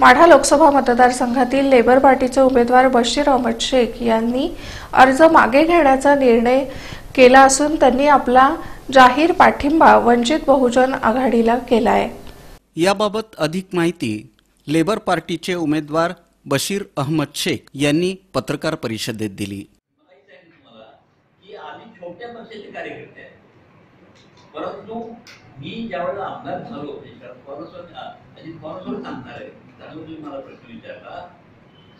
माढा लोकसभा मतदारसंघातील लेबर पार्टीचे उमेदवार बशीर अहमद शेख यांनी अर्ज मागे घेण्याचा निर्णय केला असून त्यांनी आपला जाहीर पाठिंबा वंचित बहुजन आघाडीला केला आहे याबाबत अधिक माहिती लेबर पार्टीचे उमेदवार बशीर अहमद शेख यांनी पत्रकार परिषदेत दिली. माहीत आहे तुम्हाला? की आम्ही छोट्या पक्षाचे कार्यकर्ते आहे परंतु मी ज्यावेळेला आमदार झालो म्हणजे शरद पवारांसोबत अजित पवारांसोबत सांगणार आहे त्यामुळे तुम्ही मला प्रश्न विचारला.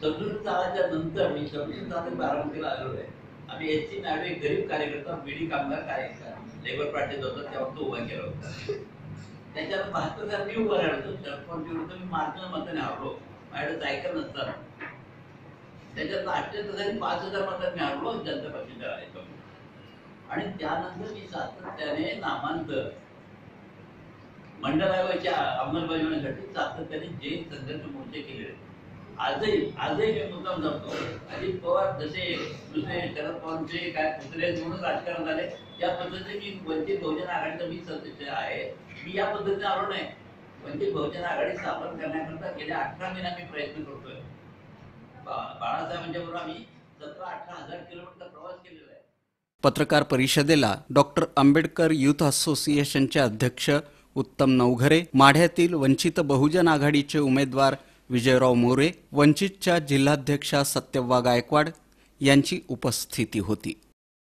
सदृढ काळाच्या नंतर मी सदृढ काळात बारामतीला आलो आहे. आम्ही एस सी नायडू एक गरीब कार्यकर्ता बीडी कामगार कार्यकर्ता. लेबर पार्टीत होता तेव्हा तो उभा केला होता. त्याच्यात बहात्तर साली मी उभा राहिलो होतो. शरद पवार विरुद्ध मी मार्जिनल मताने हरलो माझ्याकडे जायकर नसताना त्याच्यात अठ्ठ्याहत्तर साली पाच हजार मतात मी हरलो जनता पक्षाच्या आणि त्यानंतर मी सातत्याने नामांतर मंडल आयोगाच्या अंमलबजावणीसाठी सातत्याने जे संघर्ष मोर्चे केले आजही आजही मी मुद्दाम जातो. अजित पवार जसे दुसरे शरद पवारचे काय पुतळे म्हणून राजकारण झाले त्या पद्धतीने मी वंचित बहुजन आघाडीचा मी सदस्य आहे. मी या पद्धतीने आलो नाही. वंचित बहुजन आघाडी स्थापन करण्याकरता गेल्या अठरा महिन्यात मी प्रयत्न करतोय. बाळासाहेबांच्या बरोबर आम्ही सतरा अठरा हजार किलोमीटर प्रवास केलेला आहे. पत्रकार परिषदेला डॉक्टर आंबेडकर युथ असोसिएशनचे अध्यक्ष उत्तम नवघरे माढ्यातील वंचित बहुजन आघाडीचे उमेदवार विजयराव मोरे वंचितच्या जिल्हाध्यक्षा सत्यव्वा गायकवाड यांची उपस्थिती होती.